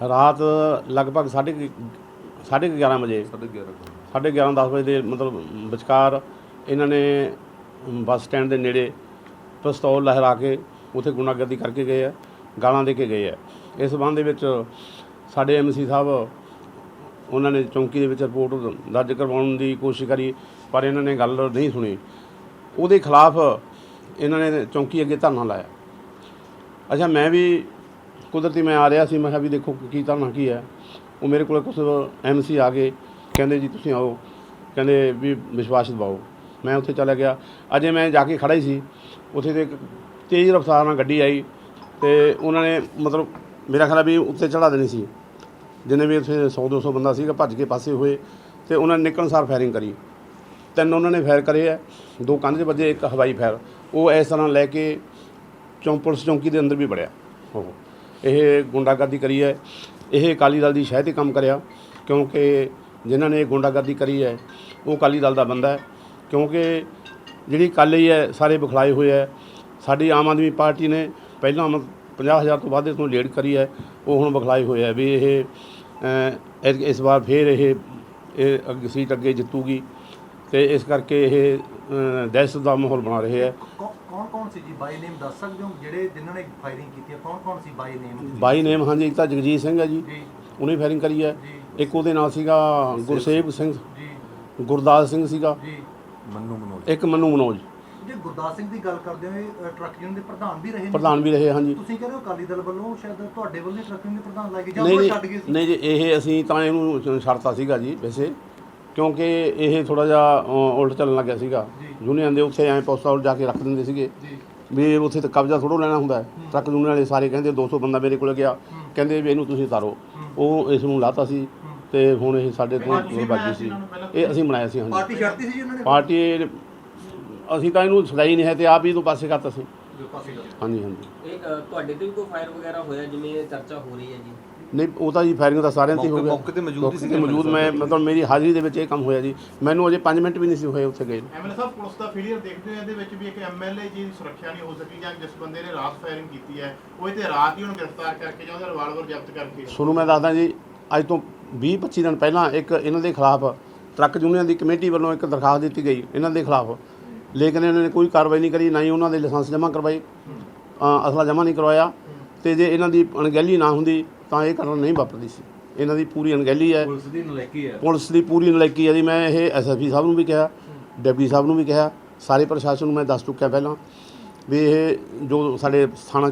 ਰਾਤ ਲਗਭਗ ਸਾਢੇ ਕੁ- ਸਾਢੇ ਕੁ 11 ਵਜੇ ਸਾਢੇ 11 ਸਾਢੇ 11 10 ਵਜੇ ਦੇ ਮਤਲਬ ਵਿਚਕਾਰ ਇਹਨਾਂ ਨੇ ਬੱਸ ਸਟੈਂਡ ਦੇ ਨੇੜੇ ਪਿਸਤੌਲ ਲਹਿਰਾ ਕੇ ਉੱਥੇ ਗੁੰਡਾਗਰਦੀ ਕਰਕੇ ਗਏ ਆ ਗਾਲਾਂ ਦੇ ਕੇ ਗਏ ਆ। ਇਸ ਸੰਬੰਧ ਦੇ ਵਿੱਚ ਸਾਡੇ ਐਮਸੀ ਸਾਹਿਬ ਉਹਨਾਂ ਨੇ ਚੌਂਕੀ ਦੇ ਵਿੱਚ ਰਿਪੋਰਟ ਦਰਜ ਕਰਵਾਉਣ ਦੀ ਕੋਸ਼ਿਸ਼ ਕਰੀ ਪਰ ਇਹਨਾਂ ਨੇ ਗੱਲ ਨਹੀਂ ਸੁਣੀ। ਉਹਦੇ ਖਿਲਾਫ ਇਹਨਾਂ ਨੇ ਚੌਂਕੀ ਅੱਗੇ ਧਰਨਾ ਲਾਇਆ। ਅੱਛਾ ਮੈਂ ਵੀ ਕੁਦਰਤੀ ਮੈਂ ਆ ਰਿਹਾ ਸੀ, ਮੈਂ ਕਿਹਾ ਵੀ ਦੇਖੋ ਕੀ ਧਰਨਾ ਕੀ ਹੈ। ਉਹ ਮੇਰੇ ਕੋਲ ਕੁਝ ਐਮਸੀ ਆ ਗਏ, ਕਹਿੰਦੇ ਜੀ ਤੁਸੀਂ ਆਓ, ਕਹਿੰਦੇ ਵੀ ਵਿਸ਼ਵਾਸ ਦਿਵਾਓ। ਮੈਂ ਉੱਥੇ ਚਲਾ ਗਿਆ। ਅਜੇ ਮੈਂ ਜਾ ਕੇ ਖੜਾ ਹੀ ਸੀ। ਉੱਥੇ ਤੇ ਇੱਕ ਤੇਜ਼ ਰਫ਼ਤਾਰ ਨਾਲ ਗੱਡੀ ਆਈ ਤੇ ਉਹਨਾਂ ਨੇ ਮਤਲਬ ਮੇਰਾ ਖਿਆਲ ਆ ਵੀ ਉੱਤੇ ਚੜਾ ਦੇਣੀ ਸੀ। ਜਿੰਨੇ ਵੀ ਉੱਥੇ 100 200 ਬੰਦਾ ਸੀਗਾ, ਭੱਜ ਕੇ ਪਾਸੇ ਹੋਏ ਤੇ ਉਹਨਾਂ ਨੇ ਨਿਕਲਣ ਸਾਰ ਫਾਇਰਿੰਗ ਕਰੀ। ਤਿੰਨ ਉਹਨਾਂ ਨੇ ਫਾਇਰ ਕਰੇ ਆ, ਦੋ ਕੰਧ 'ਚ ਵੱਜੇ, ਇੱਕ ਹਵਾਈ ਫਾਇਰ। ਉਹ ਇਸ ਤਰ੍ਹਾਂ ਲੈ ਕੇ ਚੌਂ ਪੁਲਿਸ ਚੌਂਕੀ ਦੇ ਅੰਦਰ ਵੀ ਵੜਿਆ। ਉਹ ਇਹ ਗੁੰਡਾਗਰਦੀ ਕਰੀ ਹੈ। ਇਹ ਅਕਾਲੀ ਦਲ ਦੀ ਸ਼ਹਿ ਤੇ ਕੰਮ ਕਰਿਆ, ਕਿਉਂਕਿ ਜਿਨ੍ਹਾਂ ਨੇ ਇਹ ਗੁੰਡਾਗਰਦੀ ਕਰੀ ਹੈ, ਉਹ ਅਕਾਲੀ ਦਲ ਦਾ ਬੰਦਾ ਹੈ। ਕਿਉਂਕਿ ਜਿਹੜੀ ਅਕਾਲੀ ਹੈ, ਸਾਰੇ ਬਖਲਾਏ ਹੋਏ ਹੈ। ਸਾਡੀ ਆਮ ਆਦਮੀ ਪਾਰਟੀ ਨੇ ਪਹਿਲਾਂ 50000 ਤੋਂ ਵੱਧ ਇਸ ਨੂੰ ਲੀਡ ਕਰੀ ਹੈ, ਉਹ ਹੁਣ ਬਖਲਾਏ ਹੋਏ ਹੈ। ਵੀ ਇਹ ਇਸ- ਵਾਰ ਫੇਰ ਇਹ ਇਹ ਅੱਗੇ ਸੀਟ ਅੱਗੇ ਜਿੱਤੂਗੀ। ਤੇ ਇਸ ਕਰਕੇ ਇਹ ਦਹਿਸ਼ਤ ਦਾ ਮਾਹੌਲ ਬਣਾ ਰਹੇ ਹੈ ਕੌਣ ਕੌਣ ਸੀ ਜੀ? ਬਾਈ ਨੇਮ ਦੱਸ ਸਕਦੇ ਹੋ? ਜਿਹੜੇ ਜਿਨ੍ਹਾਂ ਨੇ ਫਾਇਰਿੰਗ ਕੀਤੀ ਹੈ ਕੌਣ ਕੌਣ ਸੀ ਬਾਈ ਨੇਮ ਬਾਈ ਨੇਮ ਹਾਂਜੀ ਇੱਕ ਤਾਂ ਜਗਜੀਤ ਸਿੰਘ ਹੈ ਜੀ। ਜੀ। ਉਹਨੇ ਫਾਇਰਿੰਗ ਕਰੀ ਹੈ ਇੱਕ ਉਹਦੇ ਨਾਲ ਸੀਗਾ ਗੁਰਸੇਵ ਸਿੰਘ। ਜੀ। ਗੁਰਦਾਸ ਸਿੰਘ ਸੀਗਾ। ਜੀ। ਮੰਨੂ ਮਨੋਜ। ਇੱਕ ਮੰਨੂ ਮਨੋਜ। ਜੇ ਗੁਰਦਾਸ ਸਿੰਘ ਦੀ ਗੱਲ ਕਰਦੇ ਹੋ ਇਹ, ਅ, ਟਰੱਕ ਯੂਨੀਅਨ ਦੇ ਪ੍ਰਧਾਨ ਵੀ ਰਹੇ ਨੇ? ਪ੍ਰਧਾਨ ਵੀ ਰਹੇ ਹਾਂਜੀ। ਤੁਸੀਂ ਕਹਿੰਦੇ ਹੋ ਅਕਾਲੀ ਦਲ ਵੱਲੋਂ ਸ਼ਾਇਦ ਤੁਹਾਡੇ ਵੱਲੋਂ ਟਰੱਕ ਯੂਨੀਅਨ ਦੇ ਪ੍ਰਧਾਨ ਲਾਏ ਗਏ ਜਾਂ ਨਹੀਂ ਉਹ ਨਹੀਂ। ਛੱਡ ਗਏ ਸੀ? ਨਹੀਂ ਜੀ ਇਹ ਅਸੀਂ ਤਾਂ ਇਹਨੂੰ ਛੱਡਤਾ ਸੀਗਾ ਜੀ ਵੈਸੇ। ਕਿਉਂਕਿ ਇਹ ਥੋੜਾ ਜਿਹਾ ਅ, ਉਲਟ ਚੱਲਣ ਲੱਗਿਆ ਸੀਗਾ। ਯੂਨੀਅਨ ਦੇ ਉੱਥੇ ਐਂ ਪੋਸਟਾ ਉਲਟ ਜਾ ਕੇ ਰੱਖ ਦਿੰਦੇ ਸੀਗੇ। ਜੀ। ਵੀ ਉੱਥੇ ਤਾਂ ਕਬਜ਼ਾ ਥੋੜੋ ਲੈਣਾ ਹੁੰਦਾ ਹੈ। ਟਰੱਕ ਯੂਨੀਅਨ ਵਾਲੇ ਸਾਰੇ ਕਹਿੰਦੇ 200 ਬੰਦਾ ਮੇਰੇ ਕੋਲ ਗਿਆ। ਕਹਿੰਦੇ ਵੀ ਇਹਨੂੰ ਤੁਸੀਂ ਉਤਾਰੋ। ਉਹ ਇਸ ਨੂੰ ਲਾਤਾ ਸੀ ਤੇ ਹੁਣ ਇਹ ਸਾਡੇ ਤੋਂ ਬਾਜੀ ਸੀ ਇਹ ਅਸੀਂ ਬਣਾਇਆ ਸੀ ਹਾਂਜੀ। ਪਾਰਟੀ ਛੱਡਤੀ ਸੀ ਜੀ ਉਹਨਾਂ ਨੇ? ਪਾਰਟੀ ਅਸੀਂ ਤਾਂ ਇਹਨੂੰ ਛਡਾਈ ਨਹੀਂ ਹੈ ਤੇ ਆਪ ਹੀ ਤੋਂ ਪਾਸੇ ਕਰਤਾ ਸੀ। ਹਾਂਜੀ ਹਾਂਜੀ। ਇਹ ਅ, ਤੁਹਾਡੇ ਤੇ ਵੀ ਕੋਈ ਫਾਇਰ ਵਗੈਰਾ ਹੋਇਆ? ਜਿਵੇਂ ਇਹ ਚਰਚਾ ਹੋ ਰਹੀ ਹੈ ਜੀ? ਨਹੀਂ ਉਹ ਤਾਂ ਜੀ ਫਾਇਰਿੰਗ ਤਾਂ ਸਾਰਿਆਂ ਤੇ ਹੀ ਗਿਆ। ਮੌਕੇ ਤੇ ਮੌਜੂਦ ਹੀ ਮੌਕੇ ਸੀ ਤੇ ਮੌਜੂਦ ਮੈਂ ਮਤਲਬ ਮੇਰੀ ਹਾਜ਼ਰੀ ਦੇ ਵਿੱਚ ਇਹ ਕੰਮ ਹੋਇਆ ਜੀ। ਮੈਨੂੰ ਅਜੇ 5 ਮਿੰਟ ਵੀ ਨਹੀਂ ਸੀ ਹੋਏ ਉੱਥੇ ਗਏ ਐਮਐਲਏ ਸਾਹਿਬ ਪੁਲਿਸ ਦਾ ਫੇਲਿਅਰ ਦੇਖਦੇ ਹੋ ਇਹਦੇ ਵਿੱਚ ਵੀ ਇੱਕ ਐਮਐਲਏ ਜੀ ਦੀ ਸੁਰੱਖਿਆ ਨਹੀਂ ਹੋ ਸਕੀ ਜਾਂ ਜਿਸ ਬੰਦੇ ਨੇ ਰਾਤ ਫਾਇਰਿੰਗ ਕੀਤੀ ਹੈ ਉਹ ਇੱਥੇ ਰਾਤ ਹੀ ਉਹਨੂੰ ਗ੍ਰਿਫਤਾਰ ਕਰਕੇ ਜਾਂ ਉਹਦਾ ਰਿਵਾਲਵਰ ਜ਼ਬਤ ਕਰਕੇ ਤੁਹਾਨੂੰ ਮੈਂ ਦੱਸਦਾ ਜੀ ਅੱਜ ਤੋਂ 20 25 ਦਿਨ ਪਹਿਲਾਂ ਇੱਕ ਇਹਨਾਂ ਦੇ ਖਿਲਾਫ ਟਰੱਕ ਯੂਨੀਅਨ ਦੀ ਕਮੇਟੀ ਵੱਲੋਂ ਇੱਕ ਦਰਖਾਸਤ ਦਿੱਤੀ ਗਈ ਇਹਨਾਂ ਦੇ ਖਿਲਾਫ। ਲੇਕਿਨ ਇਹਨਾਂ ਨੇ ਕੋਈ ਕਾਰਵਾਈ ਨਹੀਂ ਕਰੀ ਨਾ ਹੀ ਉਹਨਾਂ ਦੇ ਲਾਇਸੈਂਸ ਜਮ੍ਹਾਂ ਕਰਵਾਏ ਅਸਲਾ ਜਮ੍ਹਾਂ ਨਹੀਂ ਕਰਵਾਇਆ। ਤੇ ਜੇ ਇਹਨਾਂ ਦੀ ਅਣਗਹਿਲੀ ਨਾ ਹੁੰਦੀ ਤਾਂ ਇਹ ਘਟਨਾ ਨਹੀਂ ਵਾਪਰਦੀ ਸੀ। ਇਹਨਾਂ ਦੀ ਪੂਰੀ ਅਣਗਹਿਲੀ ਹੈ। ਪੁਲਿਸ ਦੀ ਨਲਾਇਕੀ ਹੈ। ਪੁਲਿਸ ਦੀ ਪੂਰੀ ਨਲਾਇਕੀ ਹੈ ਜੀ। ਮੈਂ ਇਹ ਐਸਐਸਪੀ ਸਾਹਿਬ ਨੂੰ ਵੀ ਕਿਹਾ ਡਿਪਟੀ ਸਾਹਿਬ ਨੂੰ ਵੀ ਕਿਹਾ ਸਾਰੇ ਪ੍ਰਸ਼ਾਸਨ ਨੂੰ ਮੈਂ ਦੱਸ ਚੁੱਕਿਆ ਪਹਿਲਾਂ ਵੀ ਇਹ ਜੋ ਸਾਡੇ ਥਾਣਾ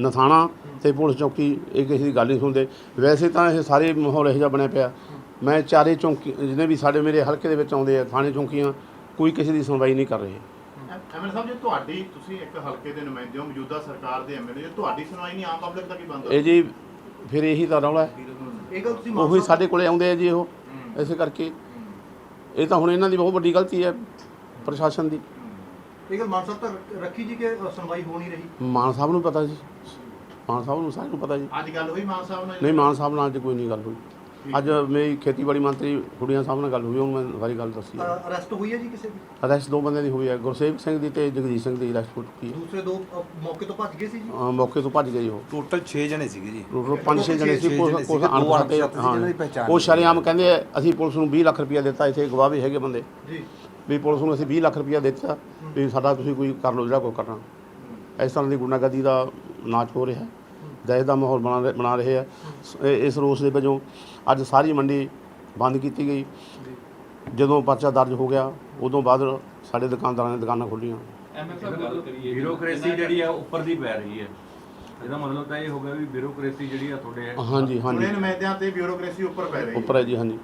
ਨਥਾਣਾ ਤੇ ਪੁਲਿਸ ਚੌਕੀ ਇਹ ਕਿਸੇ ਦੀ ਗੱਲ ਨਹੀਂ ਸੁਣਦੇ। ਵੈਸੇ ਤਾਂ ਇਹ ਸਾਰੇ ਮਾਹੌਲ ਇਹੋ ਜਿਹਾ ਬਣਿਆ ਪਿਆ। ਮੈਂ ਚਾਰੇ ਚੌਂਕੀ ਜਿਹਨੇ ਵੀ ਸਾਡੇ ਮੇਰੇ ਹਲਕੇ ਦੇ ਵਿੱਚ ਆਉਂਦੇ ਆ ਥਾਣੇ ਚੌਂਕੀਆਂ ਕੋਈ ਕਿਸੇ ਦੀ ਸੁਣਵਾਈ ਨਹੀਂ ਕਰ ਰਹੇ। ਐਮਐਲਏ ਸਾਹਿਬ ਜੇ ਤੁਹਾਡੀ ਤੁਸੀਂ ਇੱਕ ਹਲਕੇ ਦੇ ਨੁਮਾਇੰਦੇ ਹੋ ਮੌਜੂਦਾ ਸਰਕਾਰ ਦੇ ਐਮਐਲਏ ਜੇ ਤੁਹਾਡੀ ਸੁਣਵਾਈ ਨਹੀਂ ਆਮ ਪਬਲਿਕ ਦਾ ਕੀ ਬੰਦ ਇਹ ਜੀ ਫਿਰ ਇਹੀ ਤਾਂ ਰੌਲਾ ਹੈ। ਇਹ ਗੱਲ ਤੁਸੀਂ ਉਹੀ ਸਾਡੇ ਕੋਲੇ ਆਉਂਦੇ ਆ ਜੀ ਉਹ ਇਸੇ ਕਰਕੇ। ਇਹ ਤਾਂ ਹੁਣ ਇਹਨਾਂ ਦੀ ਬਹੁਤ ਵੱਡੀ ਗਲਤੀ ਹੈ ਪ੍ਰਸ਼ਾਸਨ ਦੀ। ਇਹ ਗੱਲ ਮਾਨ ਸਾਹਿਬ ਤੱਕ ਰੱਖੀ ਜੀ ਕਿ ਸੁਣਵਾਈ ਹੋ ਨਹੀਂ ਰਹੀ? ਮਾਨ ਸਾਹਿਬ ਨੂੰ ਪਤਾ ਜੀ। ਮਾਨ ਸਾਹਿਬ ਨੂੰ ਸਾਰਿਆਂ ਨੂੰ ਪਤਾ ਜੀ। ਅੱਜ ਗੱਲ ਹੋਈ ਮਾਨ ਸਾਹਿਬ ਨਾਲ? ਨਹੀਂ ਮਾਨ ਸਾਹਿਬ ਨਾਲ ਅੱਜ ਕੋਈ ਨਹੀਂ ਗੱਲ ਹੋਈ। ਅੱਜ ਮੇਰੀ ਖੇਤੀਬਾੜੀ ਮੰਤਰੀ ਕੁੜੀਆਂ ਸਾਹਿਬ ਨਾਲ ਗੱਲ ਹੋਈ ਉਹਨੂੰ ਮੈਂ ਸਾਰੀ ਗੱਲ ਦੱਸੀ ਹੈ। ਅਰੈਸਟ ਹੋਈ ਹੈ ਜੀ ਕਿਸੇ ਦੀ? ਅਰੈਸਟ ਦੋ ਬੰਦਿਆਂ ਦੀ ਹੋਈ ਹੈ ਗੁਰਸੇਵਕ ਸਿੰਘ ਦੀ ਤੇ ਜਗਜੀਤ ਸਿੰਘ ਦੀ ਅਰੈਸਟ ਹੋ ਚੁੱਕੀ ਹੈ। ਦੂਸਰੇ ਦੋ ਅ, ਮੌਕੇ ਤੋਂ ਭੱਜ ਗਏ ਸੀ ਜੀ? ਅਹ ਮੌਕੇ ਤੋਂ ਭੱਜ ਗਏ ਉਹ। ਟੋਟਲ 6 ਜਣੇ ਸੀਗੇ ਜੀ। ਟੋਟਲ ਪੰਜ ਛੇ ਜਣੇ ਸੀ ਸੀਗੇ, ਦੋ ਅਣਪਛਾਤੇ ਹਾਂ। ਉਹ ਸ਼ਰੇਆਮ ਕਹਿੰਦੇ ਆ, ਅਸੀਂ ਪੁਲਿਸ ਨੂੰ 20 ਲੱਖ ਰੁਪਇਆ ਦਿੱਤਾ ਇੱਥੇ ਗਵਾਹ ਵੀ ਹੈਗੇ ਬੰਦੇ। ਜੀ। ਵੀ ਪੁਲਿਸ ਨੂੰ ਅਸੀਂ 20 ਲੱਖ ਰੁਪਇਆ ਦਿੱਤਾ ਵੀ ਸਾਡਾ ਤੁਸੀਂ ਕੋਈ ਕਰ ਲਓ ਜਿਹੜਾ ਕੋਈ ਕਰਨਾ। ਇਸ ਤਰ੍ਹਾਂ ਦੀ ਗੁੰਡਾਗਰਦੀ ਦਾ ਨਾਚ ਹੋ ਰਿਹਾ। ਦਹਿਸ਼ਤ ਦਾ ਮਾਹੌਲ ਬਣਾ ਰਹੇ- ਬਣਾ ਰਹੇ ਆ। ਸ- ਇਹ- ਇਸ ਰੋਸ ਦੇ ਵਜੋਂ ਅੱਜ ਸਾਰੀ ਮੰਡੀ ਬੰਦ ਕੀਤੀ ਗਈ। ਜਦੋਂ ਪਰਚਾ ਦਰਜ ਹੋ ਗਿਆ ਉਦੋਂ ਬਾਅਦ ਸਾਡੇ ਦੁਕਾਨਦਾਰਾਂ ਨੇ ਦੁਕਾਨਾਂ ਖੋਲ੍ਹੀਆਂ। ਐਮਐਸਐਫ ਗੱਲ ਕਰੀਏ ਬਿਊਰੋਕ੍ਰੇਸੀ ਜਿਹੜੀ ਆ ਉੱਪਰ ਦੀ ਪੈ ਰਹੀ ਹੈ। ਇਹਦਾ ਮਤਲਬ ਤਾਂ ਇਹ ਹੋ ਗਿਆ ਵੀ ਬਿਊਰੋਕ੍ਰੇਸੀ ਜਿਹੜੀ ਆ ਤੁਹਾਡੇ ਹਾਂਜੀ ਚੁਣੇ ਹਾਂਜੀ ਨੁਮਾਇੰਦਿਆਂ ਤੇ ਬਿਊਰੋਕ੍ਰੇਸੀ ਉੱਪਰ ਪੈ ਰਹੀ ਹੈ। ਉੱਪਰ ਹੈ ਜੀ ਹਾਂਜੀ।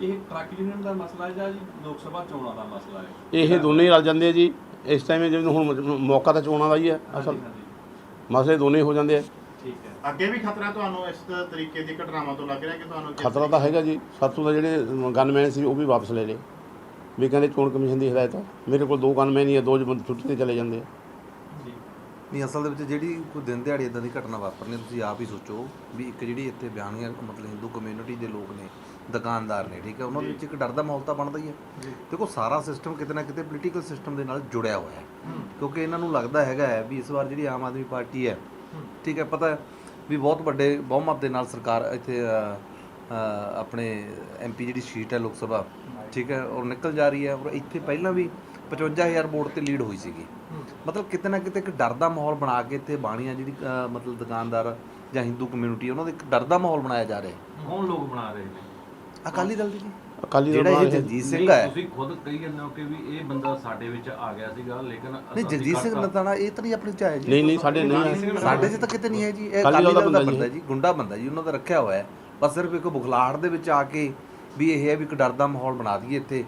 ਇਹ ਟਰੱਕ ਯੂਨੀਅਨ ਦਾ ਮਸਲਾ ਹੈ ਜਾਂ ਜੀ ਲੋਕ ਸਭਾ ਚੋਣਾਂ ਦਾ ਮਸਲਾ ਹੈ? ਇਹ ਦੋਨੇ ਹੀ ਰਲ ਜਾਂਦੇ ਆ ਜੀ। ਇਸ ਟਾਈਮ ਜਿਵੇਂ ਹੁਣ ਮੌਕਾ ਤਾਂ ਚੋਣਾਂ ਦਾ ਹੀ ਹੈ ਅਸਲ। ਮਸਲੇ ਦੋਨੇ ਹੋ ਜਾਂਦੇ ਆ। ਅੱਗੇ ਵੀ ਖਤਰਾ ਤੁਹਾਨੂੰ ਇਸ ਤਰੀਕੇ ਦੀ ਘਟਨਾਵਾਂ ਤੋਂ ਲੱਗ ਰਿਹਾ ਕਿ ਤੁਹਾਨੂੰ ਖਤਰਾ ਤਾਂ ਹੈਗਾ ਜੀ। ਸਾਤੋਂ ਦਾ ਜਿਹੜੇ ਗਨਮੈਨ ਸੀ ਉਹ ਵੀ ਵਾਪਸ ਲੈ ਲਏ। ਵੀ ਕਹਿੰਦੇ ਚੋਣ ਕਮਿਸ਼ਨ ਦੀ ਹਦਾਇਤ ਆ। ਮੇਰੇ ਕੋਲ ਦੋ ਗਨਮੈਨ ਹੀ ਆ ਦੋ ਬੰਦੇ ਛੁੱਟੀ ਤੇ ਚਲੇ ਜਾਂਦੇ ਆ। ਜੀ। ਨਹੀਂ ਅਸਲ ਦੇ ਵਿੱਚ ਜਿਹੜੀ ਕੋਈ ਦਿਨ ਦਿਹਾੜੇ ਇਦਾਂ ਦੀ ਘਟਨਾ ਵਾਪਰਨੀ ਤੁਸੀਂ ਆਪ ਹੀ ਸੋਚੋ ਵੀ ਇੱਕ ਜਿਹੜੀ ਇੱਥੇ ਬਿਆਨੀਆਂ ਮਤਲਬ ਹਿੰਦੂ ਕਮਿਊਨਿਟੀ ਦੇ ਲੋਕ ਨੇ ਦੁਕਾਨਦਾਰ ਨੇ ਠੀਕ ਹੈ ਉਹਨਾਂ ਦੇ ਵਿੱਚ ਇੱਕ ਡਰ ਦਾ ਮਾਹੌਲ ਤਾਂ ਬਣਦਾ ਹੀ ਹੈ ਦੇਖੋ ਸਾਰਾ ਸਿਸਟਮ ਕਿਤੇ ਨਾ ਕਿਤੇ ਪੋਲੀਟੀਕਲ ਸਿਸਟਮ ਦੇ ਨਾਲ ਜੁੜਿਆ ਹੋਇਆ ਹੈ। ਕਿਉਂਕਿ ਇਹਨਾਂ ਨੂੰ ਲੱਗਦਾ ਹੈਗਾ ਹੈ ਵੀ ਇਸ ਵਾਰ ਜਿਹੜੀ ਆਮ ਆਦਮੀ ਪਾਰਟੀ ਹੈ। ਠੀਕ ਹੈ ਪਤਾ ਹੈ ਵੀ ਬਹੁਤ ਵੱਡੇ ਬਹੁਮਤ ਦੇ ਨਾਲ ਸਰਕਾਰ ਇੱਥੇ ਆਪਣੇ ਐਮਪੀ ਜਿਹੜੀ ਸੀਟ ਹੈ ਲੋਕ ਸਭਾ ਠੀਕ ਹੈ ਔਰ ਨਿਕਲ ਜਾ ਰਹੀ ਹੈ ਔਰ ਇੱਥੇ ਪਹਿਲਾਂ ਵੀ 55000 ਵੋਟ ਤੇ ਲੀਡ ਹੋਈ ਸੀਗੀ। ਮਤਲਬ ਕਿਤੇ ਨਾ ਕਿਤੇ ਇੱਕ ਡਰ ਦਾ ਮਾਹੌਲ ਬਣਾ ਕੇ ਇੱਥੇ ਬਾਣੀਆਂ ਜਿਹੜੀ ਮਤਲਬ ਦੁਕਾਨਦਾਰ ਜਾਂ ਹਿੰਦੂ ਕਮਿਊਨਿਟੀ ਉਹਨਾਂ ਦਾ ਇੱਕ ਡਰ ਦਾ ਮਾਹੌਲ ਬਣਾਇਆ ਜਾ ਰਿਹਾ ਹੈ। ਕੌਣ ਲੋਕ ਬਣਾ ਰਹੇ ਨੇ? ਅਕਾਲੀ ਦਲ ਦੀ ਜੀ। ਅਕਾਲੀ ਦਲ ਜਿਹੜਾ ਇਹ ਜਗਜੀਤ ਸਿੰਘ ਨਹੀਂ, ਹੈ ਤੁਸੀਂ ਖੁਦ ਕਹੀ ਜਾਂਦੇ ਹੋ ਕਿ ਵੀ ਇਹ ਬੰਦਾ ਸਾਡੇ ਵਿੱਚ ਆ ਗਿਆ ਸੀਗਾ ਲੇਕਿਨ ਨਹੀਂ ਜਗਜੀਤ ਸਿੰਘ। ਨਤਾਣਾ ਇਹ ਤਾਂ ਨਹੀਂ ਆਪਣੇ ਚ ਆਇਆ ਜੀ। ਨਹੀਂ ਨਹੀਂ ਸਾਡੇ ਨਹੀਂ ਹੈ ਸਾਡੇ 'ਚ ਤਾਂ ਕਿਤੇ ਨਹੀਂ ਹੈ ਜੀ। ਇਹ ਅਕਾਲੀ ਦਲ ਦਾ ਬੰਦਾ ਜੀ ਗੁੰਡਾ ਬੰਦਾ ਜੀ ਉਹਨਾਂ ਦਾ ਰੱਖਿਆ ਹੋਇਆ ਹੈ। ਬਸ ਸਿਰਫ ਇੱਕ ਬੁਖਲਾਹਟ ਦੇ ਵਿੱਚ ਆ ਕੇ ਵੀ ਇਹ ਹੈ ਵੀ ਇੱਕ ਡਰ ਦਾ ਮਾਹੌਲ ਬਣਾ ਦਈਏ ਇੱਥੇ।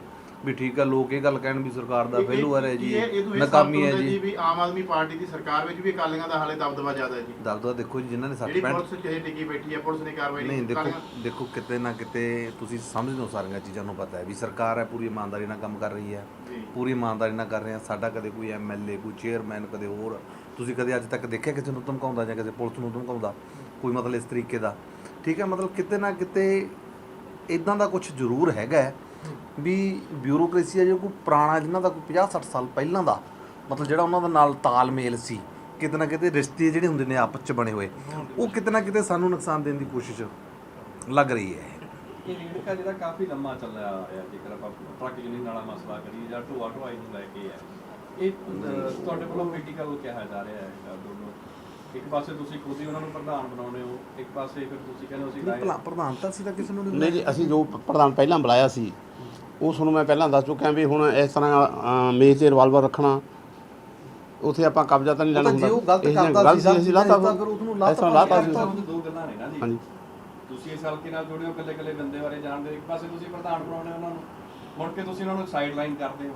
ਵੀ ਠੀਕ ਹੈ ਲੋਕ ਇਹ ਗੱਲ ਕਹਿਣ ਵੀ ਸਰਕਾਰ ਦਾ ਫੇਲੂਅਰ ਹੈ ਜੀ ਨਾਕਾਮੀ ਹੈ ਜੀ। ਵੀ ਆਮ ਆਦਮੀ ਪਾਰਟੀ ਦੀ ਸਰਕਾਰ ਵਿੱਚ ਵੀ ਅਕਾਲੀਆਂ ਦਾ ਹਾਲੇ ਦਬਦਬਾ ਜ਼ਿਆਦਾ ਹੈ ਜੀ। ਦਰਦ ਦੇਖੋ ਜੀ ਜਿਨ੍ਹਾਂ ਨੇ ਸੱਟ ਜਿਹੜੀ ਪੈਂਟ ਪੁਲਿਸ ਜਿਹੇ ਟਿੱਕੀ ਬੈਠੀ ਹੈ ਪੁਲਿਸ ਨੇ ਕਾਰਵਾਈ ਨਹੀਂ ਦੇਖੋ ਦੇਖੋ ਕਿਤੇ ਨਾ ਕਿਤੇ ਤੁਸੀਂ ਸਮਝਦੇ ਹੋ ਸਾਰੀਆਂ ਚੀਜ਼ਾਂ ਨੂੰ ਪਤਾ ਹੈ ਵੀ ਸਰਕਾਰ ਹੈ ਪੂਰੀ ਇਮਾਨਦਾਰੀ ਨਾਲ ਕੰਮ ਕਰ ਰਹੀ ਹੈ। ਪੂਰੀ ਇਮਾਨਦਾਰੀ ਨਾਲ ਕਰ ਰਹੇ ਆ। ਸਾਡਾ ਕਦੇ ਕੋਈ ਐਮਐਲਏ ਕੋਈ ਚੇਅਰਮੈਨ ਕਦੇ ਹੋਰ। ਤੁਸੀਂ ਕਦੇ ਅੱਜ ਤੱਕ ਦੇਖਿਆ ਕਿਸੇ ਨੂੰ ਧਮਕਾਉਂਦਾ ਜਾਂ ਕਿਸੇ ਪੁਲਿਸ ਨੂੰ ਧਮਕਾਉਂਦਾ? ਕੋਈ ਮਤਲਬ ਇਸ ਤਰੀਕੇ ਦਾ। ਠੀਕ ਹੈ ਮਤਲਬ ਕਿਤੇ ਨਾ ਕਿਤੇ ਇਦਾਂ ਦਾ ਕੁਝ ਜ਼ਰੂਰ ਹੈਗਾ ਵੀ ਬਿਊਰੋਕ੍ਰੇਸੀ ਹੈ ਜੋ ਕੋਈ ਪੁਰਾਣਾ ਜਿਨ੍ਹਾਂ ਦਾ ਕੋਈ 50 60 ਸਾਲ ਪਹਿਲਾਂ ਦਾ ਮਤਲਬ ਜਿਹੜਾ ਉਹਨਾਂ ਦਾ ਨਾਲ ਤਾਲਮੇਲ ਸੀ ਕਿਤੇ ਨਾ ਕਿਤੇ ਰਿਸ਼ਤੇ ਜਿਹੜੇ ਹੁੰਦੇ ਨੇ ਆਪਸ ਚ ਬਣੇ ਹੋਏ ਉਹ ਕਿਤੇ ਨਾ ਕਿਤੇ ਸਾਨੂੰ ਨੁਕਸਾਨ ਦੇਣ ਦੀ ਕੋਸ਼ਿਸ਼ ਲੱਗ ਰਹੀ ਹੈ। ਇਹ ਲੀਡਕਾ ਜਿਹੜਾ ਕਾਫੀ ਲੰਮਾ ਚੱਲਿਆ ਆ ਰਿਹਾ ਜੇਕਰ ਆਪਾਂ ਟਰੱਕ ਯੂਨੀਅਨ ਵਾਲਾ ਮਸਲਾ ਕਰੀਏ ਜਾਂ ਢੋਆ ਢੁਆਈ ਨੂੰ ਲੈ ਕੇ ਹੈ ਇਹ ਅਹ, ਤੁਹਾਡੇ ਵੱਲੋਂ ਪੋਲੀਟੀਕਲ ਕਿਹਾ ਜਾ ਰਿਹਾ ਹੈ ਇਹ ਦੋਨੋਂ? ਇੱਕ ਪਾਸੇ ਤੁਸੀਂ ਖੁਦ ਹੀ ਉਹਨਾਂ ਨੂੰ ਪ੍ਰਧਾਨ ਬਣਾਉਂਦੇ ਹੋ ਇੱਕ ਪਾਸੇ ਫਿਰ ਤੁਸੀਂ ਕਹਿੰਦੇ ਹੋ ਅਸੀਂ ਨਹੀਂ ਭਲਾ ਪ੍ਰਧਾਨਤਾ ਸੀ ਤਾਂ ਕਿਸੇ ਨੂੰ ਨਹੀਂ ਨਹੀਂ ਜੀ ਅਸੀਂ ਜੋ ਪ੍ਰਧਾਨ ਪਹਿਲਾਂ ਬੁਲਾਇਆ ਸੀ ਉਸ ਨੂੰ ਮੈਂ ਪਹਿਲਾਂ ਦੱਸ ਚੁੱਕਿਆ ਵੀ ਹੁਣ ਇਸ ਤਰ੍ਹਾਂ ਅ, ਮੇਜ਼ ਤੇ ਰਿਵਾਲਵਰ ਰੱਖਣਾ ਉੱਥੇ ਆਪਾਂ ਕਬਜ਼ਾ ਤਾਂ ਨਹੀਂ ਉਹ ਲੈਣਾ ਜੇ ਉਹ ਗਲਤ ਇਹ ਜਿਹੀਆਂ ਕਰਦਾ ਗਲਤ ਸੀ, ਅਸੀਂ ਲਾਤਾ ਤਾਂ ਫਿਰ ਉਸਨੂੰ ਲਾਤਾ ਇਸ ਤਰ੍ਹਾਂ ਲਾਤਾ ਸੀ। ਤਾਂ ਦੋ ਗੱਲਾਂ ਨੇ ਨਾ ਜੀ। ਹਾਂਜੀ। ਤੁਸੀਂ ਇਸ ਹਲਕੇ ਨਾਲ ਜੁੜੇ ਹੋ ਇਕੱਲੇ ਇਕੱਲੇ ਬੰਦੇ ਬਾਰੇ ਜਾਣਦੇ ਹੋ। ਇੱਕ ਪਾਸੇ ਤੁਸੀਂ ਪ੍ਰਧਾਨ ਬਣਾਉਂਦੇ ਹੋ ਉਹਨਾਂ ਨੂੰ ਮੁੜ ਕੇ ਤੁਸੀਂ ਉਹਨਾਂ ਨੂੰ ਸਾਈਡ ਲਾਈਨ ਕਰਦੇ ਹੋ।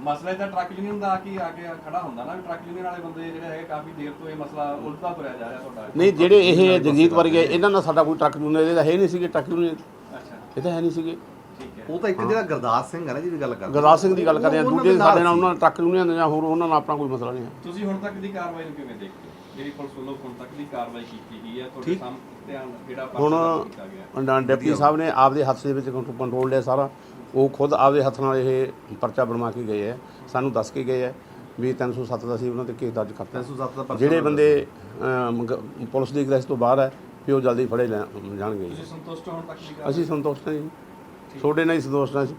ਮਸਲਾ ਇਹਦਾ ਟਰੱਕ ਯੂਨੀਅਨ ਦਾ ਆ ਕੇ ਆ ਕੇ ਖੜਾ ਹੁੰਦਾ ਨਾ ਟਰੱਕ ਯੂਨੀਅਨ ਵਾਲੇ ਬੰਦੇ ਜਿਹੜੇ ਹੈਗੇ ਕਾਫੀ ਦੇਰ ਤੋਂ ਇਹ ਮਸਲਾ ਉਲਝਦਾ ਤੁਰਿਆ ਜਾ ਰਿਹਾ ਤੁਹਾਡਾ। ਨਹੀਂ ਜਿਹੜੇ ਇਹ ਜਗਜੀਤ ਵਰਗੇ ਇਹਨਾਂ ਨਾਲ ਸਾਡਾ ਕੋਈ ਟਰੱਕ ਯੂਨੀਅਨ ਇਹਦਾ ਹੈ ਨਹੀਂ ਸੀਗੇ ਟਰੱਕ ਯੂਨੀਅਨ। ਅੱਛਾ। ਇਹ ਤਾਂ ਹੈ ਨਹੀਂ ਸੀਗੇ। ਠੀਕ ਹੈ। ਉਹ ਤਾਂ ਇੱਕ ਜਿਹੜਾ ਗੁਰਦਾਸ ਸਿੰਘ ਹੈ ਨਾ ਜਿਹਦੀ ਗੱਲ ਕਰਦੇ ਗੁਰਦਾਸ ਸਿੰਘ ਦੀ ਗੱਲ ਕਰ ਰਹੇ ਉਹਨਾਂ ਦੂਜੇ ਸਾਡੇ ਨਾਲ। ਉਹਨਾਂ ਨਾਲ ਟਰੱਕ ਯੂਨੀਅਨ ਜਾਂ ਹੋਰ ਉਹਨਾਂ ਨਾਲ ਆਪਣਾ ਕੋਈ ਮਸਲਾ ਨਹੀਂ ਹੈ। ਤੁਸੀਂ ਹੁਣ ਤੱਕ ਦੀ ਕਾਰਵਾਈ ਨੂੰ ਕਿਵੇਂ ਦੇਖਦੇ ਹੋ? ਜਿਹੜੀ ਪੁਲਿਸ ਵੱਲੋਂ ਹੁਣ ਤੱਕ ਦੀ ਕਾਰਵਾਈ ਕੀਤੀ ਗਈ ਹੈ ਤੁਹਾਡੇ। ਸਾਹਮਣੇ ਧਿਆਨ ਜਿਹੜਾ ਹੁਣ ਡਿਪਟੀ ਸਾਹਿਬ ਨੇ ਆਪਦੇ ਹੱਥ ਦੇ ਵਿੱਚ ਕੰਟਰੋ- ਕੰਟਰੋਲ ਲਿਆ ਸਾਰਾ। ਉਹ ਖੁਦ ਆਪਦੇ ਹੱਥ ਨਾਲ ਇਹ ਪਰਚਾ ਬਣਵਾ ਕੇ ਗਏ ਹੈ। ਸਾਨੂੰ ਦੱਸ ਕੇ ਗਏ ਹੈ ਵੀ 307 ਦਾ ਸੀ ਉਹਨਾਂ ਤੇ ਕੇਸ ਦਰਜ ਕਰਤਾ 307 ਦਾ ਪਰਚਾ ਜਿਹੜੇ ਬੰਦੇ ਅਮ, ਪੁਲਿਸ ਦੀ ਗ੍ਰਸਤ ਤੋਂ ਬਾਹਰ ਹੈ ਵੀ ਉਹ ਜਲਦੀ ਫੜੇ ਲੈ- ਜਾਣਗੇ। ਤੁਸੀਂ ਜੀ। ਸੰਤੁਸ਼ਟ ਹੋ ਹੁਣ ਤੱਕ ਦੀ ਕਾਰਵਾਈ ਅਸੀਂ ਸੰਤੁਸ਼ਟ ਹਾਂ ਜੀ। ਤੁਹਾਡੇ ਨਾਲ ਹੀ ਸੰਤੁਸ਼ਟ ਹਾਂ ਜੀ।